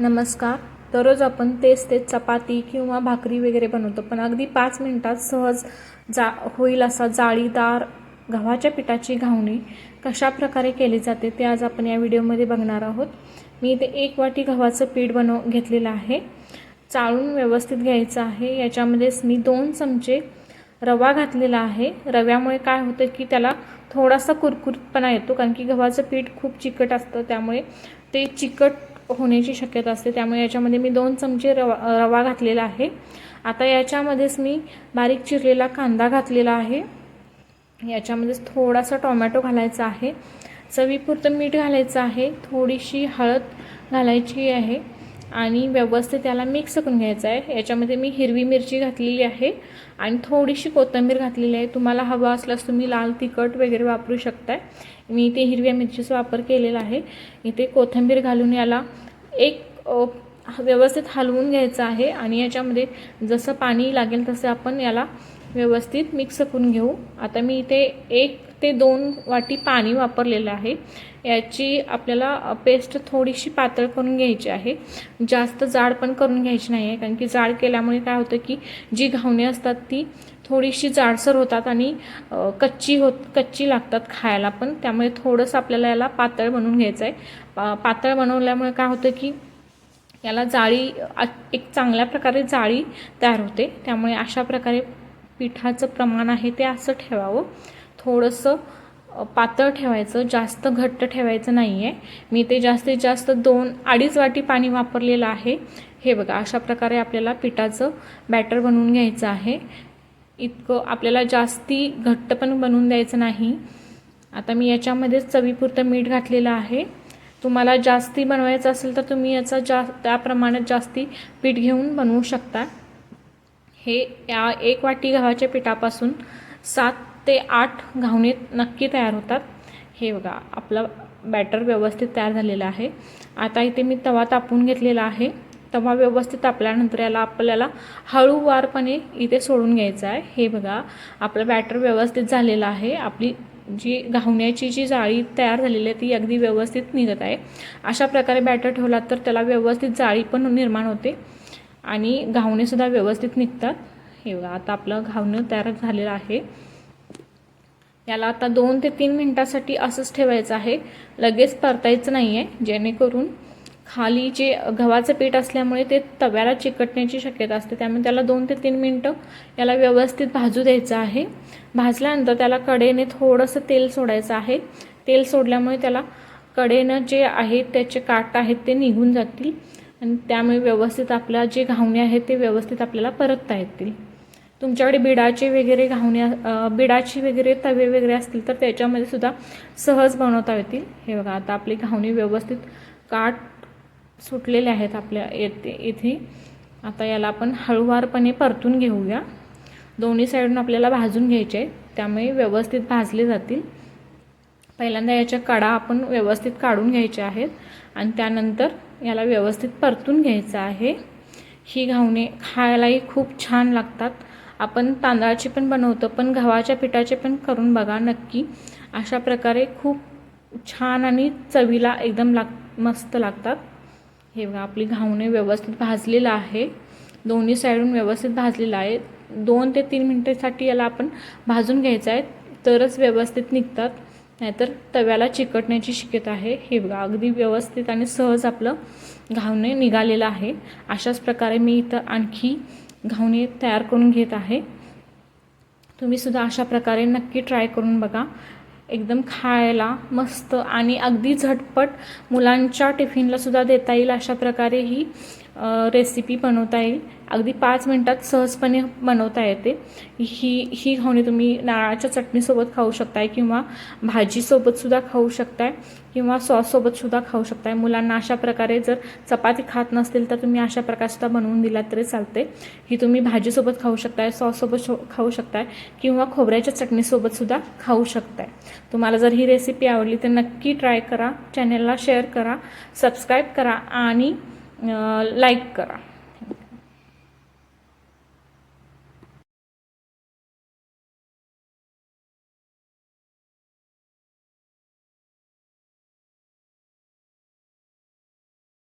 नमस्कार. दररोज आपण तेच तेच चपाती किंवा भाकरी वगैरे बनवतो पण अगदी पाच मिनटात सहज जा होईल असा जाळीदार गव्हाच्या पिठाची घावणी कशा प्रकारे केली जाते ते आज आपण या व्हिडिओमध्ये बघणार आहोत. मी इथे एक वाटी गव्हाचं पीठ बनव घेतलेलं आहे. चाळून व्यवस्थित घ्यायचं आहे. याच्यामध्येच मी दोन चमचे रवा घातलेला आहे. रव्यामुळे काय होतं की त्याला थोडासा कुरकुरपणा येतो कारण की गव्हाचं पीठ खूप चिकट असतं त्यामुळे ते चिकट होण्याची शक्यता असते. त्यामुळे याच्यामध्ये मी दोन चमचे रवा रवा घातलेला आहे. आता याच्यामध्येच मी बारीक चिरलेला कांदा घातलेला आहे. याच्यामध्येच थोडासा टोमॅटो घालायचा आहे. चवीपुरतं मीठ घालायचं आहे. थोडीशी हळद घालायची आहे. आणि व्यवस्थित त्याला मिक्स करून घ्यायचं आहे. याच्यामध्ये मी हिरवी मिरची घातलेली आहे आणि थोडीशी कोथिंबीर घातलेली आहे. तुम्हाला हवं असल्यास तुम्ही लाल तिखट वगैरे वापरू शकताय. मी इथे हिरव्या मिरचीचा वापर केलेला आहे. इथे कोथिंबीर घालून याला एक व्यवस्थित हलवून घ्यायचं आहे आणि याच्यामध्ये जसं पाणी लागेल तसं आपण याला व्यवस्थित मिक्स करून घेऊ. आता मी इथे एक ते दोन वाटी पाणी वापरलेलं आहे. याची आपल्याला पेस्ट थोडीशी पातळ करून घ्यायची आहे. जास्त जाड पण करून घ्यायची नाही आहे कारण की जाड केल्यामुळे काय होतं की जी घावणे असतात ती थोडीशी जाडसर होतात आणि कच्ची होत कच्ची लागतात खायला पण. त्यामुळे थोडंसं आपल्याला याला पातळ बनवून घ्यायचं आहे पा पातळ बनवल्यामुळे काय होतं की याला जाळी एक चांगल्या प्रकारे जाळी तयार होते. त्यामुळे अशा प्रकारे पिठाचं प्रमाण आहे ते असं ठेवावं. थोडंसं पातळ ठेवायचं जास्त घट्ट ठेवायचं नाही आहे मी ते जास्तीत जास्त दोन अडीच वाटी पाणी वापरलेलं आहे. हे बघा अशा प्रकारे आपल्याला पिठाचं बॅटर बनवून घ्यायचं आहे. इतकं आपल्याला जास्ती घट्ट पण बनवून द्यायचं नाही. आता मी याच्यामध्ये चवीपुरतं मीठ घातलेलं आहे. तुम्हाला जास्ती बनवायचं असेल तर तुम्ही याचा जा त्या प्रमाणात जास्ती पीठ घेऊन बनवू शकता. हे या एक वाटी गव्हाच्या पिठापासून सात ते आठ घावणे नक्की तयार होतात. हे बघा आपलं बॅटर व्यवस्थित तयार झालेलं आहे. आता इथे मी तवा तापून घेतलेला आहे. तवा व्यवस्थित तापल्यानंतर याला आपल्याला हळूवारपणे इथे सोडून घ्यायचं आहे. हे बघा आपलं बॅटर व्यवस्थित झालेलं आहे. आपली जी घावण्याची जी जाळी तयार झालेली आहे ती अगदी व्यवस्थित निघत आहे. अशा प्रकारे बॅटर ठेवला तर त्याला व्यवस्थित जाळी पण निर्माण होते आणि घावणेसुद्धा व्यवस्थित निघतात. हे बघा आता आपलं घावणं तयार झालेलं आहे. याला आता दोन ते तीन मिनटासाठी असंच ठेवायचं आहे. लगेच परतायचं नाही आहे जेणेकरून खाली जे गव्हाचं पीठ असल्यामुळे ते तव्याला चिकटण्याची शक्यता असते. त्यामुळे त्याला दोन ते तीन मिनटं याला व्यवस्थित भाजू द्यायचं आहे. भाजल्यानंतर त्याला कडेने थोडंसं तेल सोडायचं आहे. तेल सोडल्यामुळे त्याला कडेनं जे आहे त्याचे काट आहेत ते निघून जातील आणि त्यामुळे व्यवस्थित आपल्या जे घावणे आहेत ते व्यवस्थित आपल्याला परतता येतील. तुमच्याकडे बिडाचे वगैरे घावणे बिडाची वगैरे तवे वगैरे असतील तर त्याच्यामध्ये सुद्धा सहज बनवता येतील. हे बघा आता आपली घावणी व्यवस्थित काट सुटलेले आहेत आपल्या येथे इथे आता याला आपण हळूवारपणे परतून घेऊया. दोन्ही साईडून आपल्याला भाजून घ्यायचे आहे त्यामुळे व्यवस्थित भाजले जातील. पहिल्यांदा याच्या कडा आपण व्यवस्थित काढून घ्यायच्या आहेत आणि त्यानंतर याला व्यवस्थित परतून घ्यायचं आहे. ही घावणे खायलाही खूप छान लागतात. आपण तांदळाचे पण बनवतो पण गव्हाच्या पिठाचे पण करून बघा नक्की. अशा प्रकारे खूप छान आणि चवीला एकदम लाग मस्त लागतात. हे बघा आपली घावणे व्यवस्थित भाजलेलं आहे. दोन्ही साईडून व्यवस्थित भाजलेलं आहे. दोन ते तीन मिनटासाठी याला आपण भाजून घ्यायचं आहे. तरच व्यवस्थित निघतात. नाहीतर तव्याला चिकटण्याची शक्यता आहे. हे बघा अगदी व्यवस्थित आणि सहज आपलं घावणे निघालेलं आहे. अशाच प्रकारे मी इथं आणखी घावणी तयार करून घेत आहे. तुम्ही सुद्धा अशा प्रकारे नक्की ट्राय करून बघा. एकदम खायला मस्त आणि अगदी झटपट मुलांच्या टिफिनलासुद्धा देता येईल अशा प्रकारे ही रेसिपी बनवता येईल. अगदी पाच मिनटात सहजपणे बनवता येते. ही ही खावणी तुम्ही नारळाच्या चटणीसोबत खाऊ शकताय किंवा भाजीसोबतसुद्धा खाऊ शकताय किंवा सॉससोबतसुद्धा खाऊ शकताय. मुलांना अशा प्रकारे जर चपाती खात नसतील तर तुम्ही अशा प्रकारसुद्धा बनवून दिलात तरी चालते ही तुम्ही भाजीसोबत खाऊ शकताय सॉससोबत खाऊ शकताय किंवा खोबऱ्याच्या चटणीसोबतसुद्धा खाऊ शकताय. तुम्हाला जर ही रेसिपी आवडली तर नक्की ट्राय करा. चॅनलला शेअर करा. सबस्क्राईब करा आणि लाईक करा.